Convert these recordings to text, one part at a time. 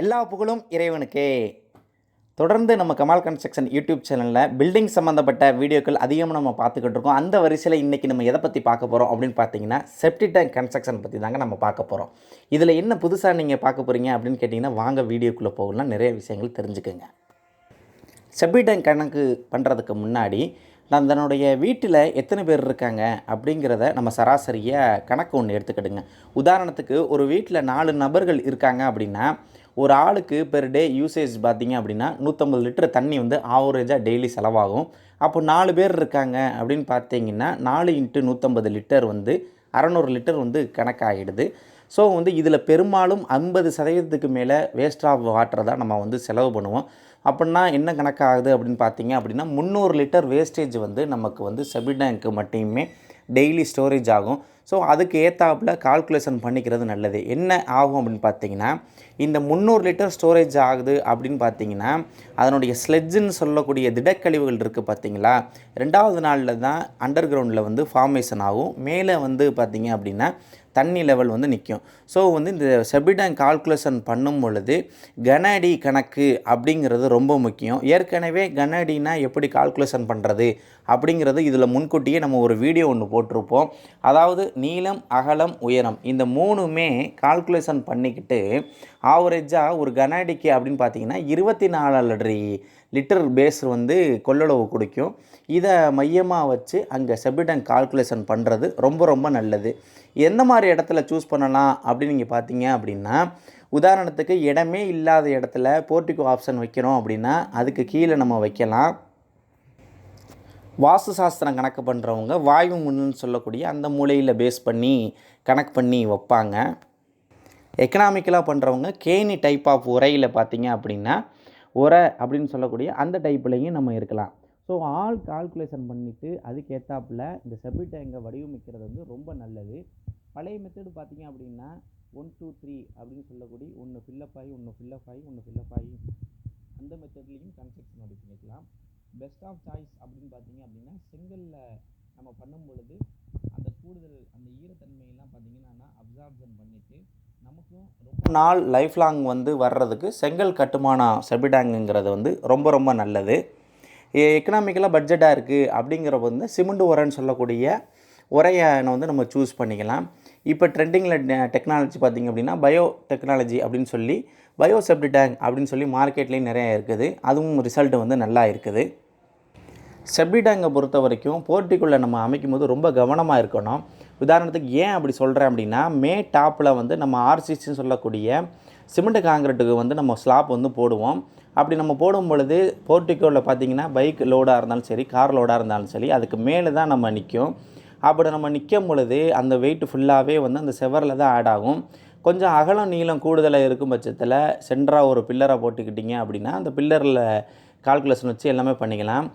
எல்லா புகழும் இறைவனுக்கே. தொடர்ந்து நம்ம கமால் கன்ஸ்ட்ரக்ஷன் யூடியூப் சேனலில் பில்டிங் சம்மந்தப்பட்ட வீடியோக்கள் அதிகமாக நம்ம பார்த்துக்கிட்டு இருக்கோம். அந்த வரிசையில் இன்றைக்கி நம்ம எதை பற்றி பார்க்க போகிறோம் அப்படின்னு பார்த்தீங்கன்னா செப்டி டேங்க் கன்ஸ்ட்ரக்ஷன் பற்றி தாங்க நம்ம பார்க்க போகிறோம் இதில் என்ன புதுசாக நீங்கள் பார்க்க போகிறீங்க அப்படின்னு கேட்டிங்கன்னா வாங்க வீடியோக்குள்ளே போகலாம். நிறைய விஷயங்கள் தெரிஞ்சுக்கோங்க. செப்டி டேங்க் கணக்கு பண்ணுறதுக்கு முன்னாடி நான் தன்னுடைய வீட்டில் எத்தனை பேர் இருக்காங்க அப்படிங்கிறத நம்ம சராசரியாக கணக்கு ஒன்று எடுத்துக்கிடுங்க. உதாரணத்துக்கு ஒரு வீட்டில் நாலு நபர்கள் இருக்காங்க அப்படின்னா ஒரு ஆளுக்கு பெர் டே யூசேஜ் பார்த்தீங்க அப்படின்னா நூற்றம்பது லிட்டர் தண்ணி வந்து ஆவரேஜாக டெய்லி செலவாகும். அப்போ நாலு பேர் இருக்காங்க அப்படின்னு பார்த்தீங்கன்னா நாலு இன்ட்டு நூற்றம்பது லிட்டர் வந்து அறநூறு லிட்டர் வந்து கணக்காகிடுது ஸோ வந்து இதில் பெரும்பாலும் ஐம்பது சதவீதத்துக்கு மேலே வேஸ்ட் ஆஃப் வாட்டரை தான் நம்ம வந்து செலவு பண்ணுவோம். அப்படின்னா என்ன கணக்காகுது அப்படின்னு பார்த்தீங்க அப்படின்னா முந்நூறு லிட்டர் வேஸ்டேஜ் வந்து நமக்கு வந்து செபி டேங்க்கு மட்டுமே டெய்லி ஸ்டோரேஜ் ஆகும். ஸோ அதுக்கு ஏற்றாப்புல கால்குலேஷன் பண்ணிக்கிறது நல்லது. என்ன ஆகும் அப்படின்னு பார்த்தீங்கன்னா இந்த முந்நூறு லிட்டர் ஸ்டோரேஜ் ஆகுது அப்படின்னு பார்த்தீங்கன்னா அதனுடைய ஸ்லெட்ஜுன்னு சொல்லக்கூடிய திடக்கழிவுகள் இருக்குது பார்த்தீங்களா ரெண்டாவது நாளில் தான் அண்டர் கிரவுண்டில் வந்து ஃபார்மேஷன் ஆகும். மேலே வந்து பார்த்தீங்க அப்படின்னா தண்ணி லெவல் வந்து நிற்கும் ஸோ வந்து இந்த செபிடம் கால்குலேஷன் பண்ணும் பொழுது கன அடி கணக்கு அப்படிங்கிறது ரொம்ப முக்கியம். ஏற்கனவே கன அடினா எப்படி கால்குலேஷன் பண்ணுறது அப்படிங்கிறது இதில் முன்கூட்டியே நம்ம ஒரு வீடியோ ஒன்று போட்டிருப்போம். அதாவது நீளம் அகலம் உயரம் இந்த மூணுமே கால்குலேஷன் பண்ணிக்கிட்டு ஆவரேஜாக ஒரு கன அடிக்கு அப்படின்னு பார்த்தீங்கன்னா இருபத்தி நாலு லிட்டர் பேஸ் வந்து கொள்ளளவு குடிக்கும். இதை மையமாக வச்சு அங்கே செபிடன் கால்குலேஷன் பண்ணுறது ரொம்ப ரொம்ப நல்லது. எந்த மாதிரி இடத்துல சூஸ் பண்ணலாம் அப்படின்னு நீங்கள் பார்த்தீங்க அப்படின்னா உதாரணத்துக்கு இடமே இல்லாத இடத்துல போர்ட்டிகோ ஆப்ஷன் வைக்கிறோம் அப்படின்னா அதுக்கு கீழே நம்ம வைக்கலாம். வாஸ்து சாஸ்திரம் கணக்கு பண்ணுறவங்க வாயு முன்னு சொல்லக்கூடிய அந்த மூலையில் பேஸ் பண்ணி கணக்கு பண்ணி வைப்பாங்க. எக்கனாமிக்கலாக பண்ணுறவங்க கேணி டைப் ஆஃப் உரையில் பார்த்தீங்க அப்படின்னா உரை அப்படின்னு சொல்லக்கூடிய அந்த டைப்லையும் நம்ம இருக்கலாம். ஸோ ஆல் கால்குலேஷன் பண்ணிவிட்டு அதுக்கேற்றாப்பில் இந்த செபி டேங்கை வடிவமைக்கிறது வந்து ரொம்ப நல்லது. பழைய மெத்தடு பார்த்தீங்க அப்படின்னா ஒன் டூ த்ரீ அப்படின்னு சொல்லக்கூடிய ஒன்று ஃபில்லப் ஆகி ஒன்று ஃபில்லப் ஆகி ஒன்று ஃபில்லப் ஆகி அந்த மெத்தட்லேயும் கன்ஸ்ட்ரக்ஷன் அப்படி பண்ணிக்கலாம். பெஸ்ட் ஆஃப் சாய்ஸ் அப்படின்னு பார்த்தீங்க அப்படின்னா செங்கலில் நம்ம பண்ணும் பொழுது அந்த கூடுதல் அந்த ஈரத்தன்மையெல்லாம் பார்த்தீங்கன்னா அப்சார்ப்ஷன் பண்ணிவிட்டு நமக்கும் ரொம்ப நாள் லைஃப் லாங் வந்து வர்றதுக்கு செங்கல் கட்டுமானம் செபிடாங்குங்கிறது வந்து ரொம்ப ரொம்ப நல்லது. எக்கனாமிக்கலாக பட்ஜெட்டாக இருக்குது அப்படிங்கிற வந்து சிமெண்ட் உரன்னு சொல்லக்கூடிய உரையை வந்து நம்ம சூஸ் பண்ணிக்கலாம். இப்போ ட்ரெண்டிங்கில் டெக்னாலஜி பார்த்திங்க அப்படின்னா பயோ டெக்னாலஜி அப்படின்னு சொல்லி பயோ செப்டி டேங்க் அப்படின்னு சொல்லி மார்க்கெட்லேயும் நிறையா இருக்குது. அதுவும் ரிசல்ட் வந்து நல்லா இருக்குது. செப்டி டேங்கை பொறுத்த வரைக்கும் போர்ட்டிக்குள்ளே நம்ம அமைக்கும் போது ரொம்ப கவனமாக இருக்கணும். உதாரணத்துக்கு ஏன் அப்படி சொல்கிறேன் அப்படின்னா மே டாப்பில் வந்து நம்ம ஆர்சிசின்னு சொல்லக்கூடிய சிமெண்ட் காங்கிரீட்டுக்கு வந்து நம்ம ஸ்லாப் வந்து போடுவோம். அப்படி நம்ம போடும் பொழுது போர்ட்டிக்கோவில் பார்த்தீங்கன்னா பைக் லோடாக இருந்தாலும் சரி கார் லோடாக இருந்தாலும் சரி அதுக்கு மேலே தான் நம்ம நிற்கும் அப்படி நம்ம நிற்கும் பொழுது அந்த வெயிட் ஃபுல்லாகவே வந்து அந்த செவரில் தான் ஆட் ஆகும். கொஞ்சம் அகலம் நீளம் கூடுதலாக இருக்கும் பட்சத்தில் சென்டராக ஒரு பில்லரை போட்டுக்கிட்டிங்க அப்படின்னா அந்த பில்லரில் கால்குலேஷன் வச்சு எல்லாமே பண்ணிக்கலாம்.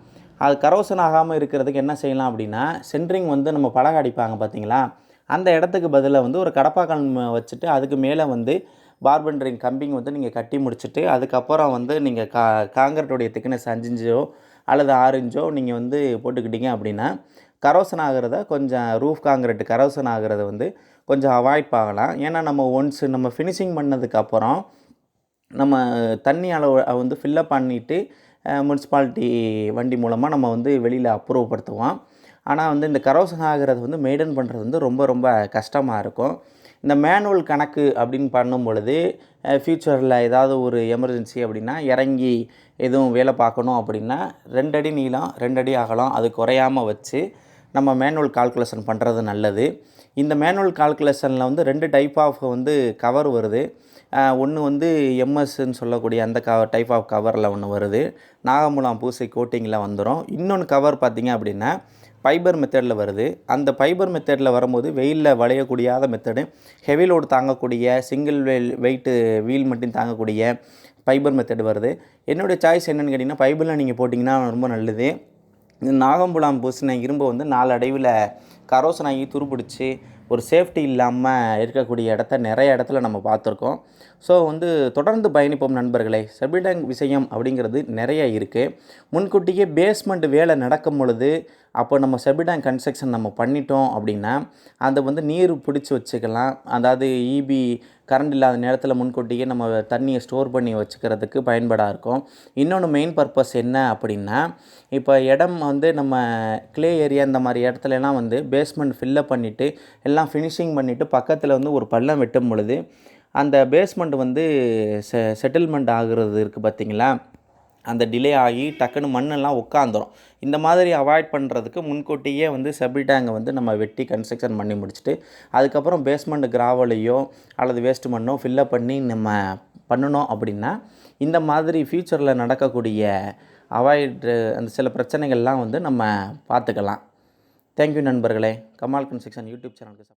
அது கரோசன் ஆகாமல் இருக்கிறதுக்கு என்ன செய்யலாம் அப்படின்னா சென்ட்ரிங் வந்து நம்ம பலகை அடிப்பாங்க பார்த்தீங்களா அந்த இடத்துக்கு பதிலாக வந்து ஒரு கடப்பாக்கல் வச்சுட்டு அதுக்கு மேலே வந்து பார்பெண்டரிங் கம்பிங் வந்து நீங்கள் கட்டி முடிச்சுட்டு அதுக்கப்புறம் வந்து நீங்கள் கா காங்கிரட்டுடைய திக்னஸ் அஞ்சு இன்ச்சோ அல்லது ஆறு இன்ச்சோ நீங்கள் வந்து போட்டுக்கிட்டீங்க அப்படின்னா கரோசன் ஆகிறத கொஞ்சம் ரூஃப் காங்கிரீட் கரோசன் ஆகிறத வந்து கொஞ்சம் அவாய்ட் பண்ணலாம். ஏன்னா நம்ம ஒன்ஸ் நம்ம ஃபினிஷிங் பண்ணதுக்கப்புறம் நம்ம தண்ணி அளவு வந்து ஃபில்லப் பண்ணிவிட்டு முனிசிபாலிட்டி வண்டி மூலமாக நம்ம வந்து வெளியில் அப்ரூவ் படுத்துவோம். ஆனால் வந்து இந்த கரோசன் ஆகிறது வந்து மெயின்டைன் பண்ணுறது வந்து ரொம்ப ரொம்ப கஷ்டமாக இருக்கும். இந்த மேனுவல் கணக்கு அப்படின்னு பண்ணும் பொழுது ஃப்யூச்சரில் ஏதாவது ஒரு எமர்ஜென்சி அப்படின்னா இறங்கி எதுவும் வேலை பார்க்கணும் அப்படின்னா ரெண்டடி நீளம் ரெண்டடி அகலம் அது குறையாமல் வச்சு நம்ம மேனுவல் கால்குலேஷன் பண்ணுறது நல்லது. இந்த மேனுவல் கால்குலேஷனில் வந்து ரெண்டு டைப் ஆஃப் வந்து கவர் வருது. ஒன்று வந்து எம்எஸ்ன்னு சொல்லக்கூடிய அந்த க டைப் ஆஃப் கவரில் ஒன்று வருது. நாகமுலாம் பூசை கோட்டிங்கில் வந்துடும் இன்னொன்று கவர் பார்த்திங்க அப்படின்னா ஃபைபர் மெத்தடில் வருது. அந்த ஃபைபர் மெத்தடில் வரும்போது வெயிலில் வளையக்கூடியாத மெத்தடு ஹெவி லோடு தாங்கக்கூடிய சிங்கிள் வெயில் வெயிட்டு வீல் மட்டும் தாங்கக்கூடிய ஃபைபர் மெத்தட் வருது. என்னுடைய சாய்ஸ் என்னென்னு கேட்டிங்கன்னா ஃபைபரில் நீங்கள் போட்டிங்கன்னா ரொம்ப நல்லது. இந்த நாகம்புலாம் பூசின இரும்பு வந்து நாளடைவில் கரோசனாகி துருப்பிடிச்சு ஒரு சேஃப்டி இல்லாமல் இருக்கக்கூடிய இடத்த நிறைய இடத்துல நம்ம பார்த்துருக்கோம். ஸோ வந்து தொடர்ந்து பயணிப்போம் நண்பர்களே. செபிடங் விஷயம் அப்படிங்கிறது நிறைய இருக்குது முன்கூட்டியே பேஸ்மெண்ட் வேலை நடக்கும் பொழுது அப்போ நம்ம செபிடேங்க் கன்ஸ்ட்ரக்ஷன் நம்ம பண்ணிட்டோம் அப்படின்னா அதை வந்து நீர் பிடிச்சி வச்சுக்கலாம். அதாவது ஈபி கரண்ட் இல்லாத நேரத்தில் முன்கூட்டியே நம்ம தண்ணியை ஸ்டோர் பண்ணி வச்சுக்கிறதுக்கு பயன்படாக இருக்கும். இன்னொன்று மெயின் பர்பஸ் என்ன அப்படின்னா இப்போ இடம் வந்து நம்ம க்ளே ஏரியா இந்த மாதிரி இடத்துலலாம் வந்து பேஸ்மெண்ட் ஃபில்லப் பண்ணிவிட்டு எல்லாம் ஃபினிஷிங் பண்ணிவிட்டு பக்கத்தில் வந்து ஒரு பள்ளம் வெட்டும் பொழுது அந்த பேஸ்மெண்ட் வந்து செ செட்டில்மெண்ட் ஆகுறது இருக்குது பார்த்தீங்களா? அந்த டிலே ஆகி டக்குன்னு மண்ணெல்லாம் உட்காந்துரும் இந்த மாதிரி அவாய்ட் பண்ணுறதுக்கு முன்கூட்டியே வந்து செபிள் டேங்கை வந்து நம்ம வெட்டி கன்ஸ்ட்ரக்ஷன் பண்ணி முடிச்சுட்டு அதுக்கப்புறம் பேஸ்மெண்ட் கிராவலையோ அல்லது வேஸ்ட் மண்ணோ ஃபில்லப் பண்ணி நம்ம பண்ணணும் அப்படின்னா இந்த மாதிரி ஃப்யூச்சரில் நடக்கக்கூடிய அவாய்டு அந்த சில பிரச்சனைகள்லாம் வந்து நம்ம பார்த்துக்கலாம். தேங்க்யூ நண்பர்களே. கமால் கன்ஸ்ட்ரக்ஷன் யூடியூப் சேனலுக்கு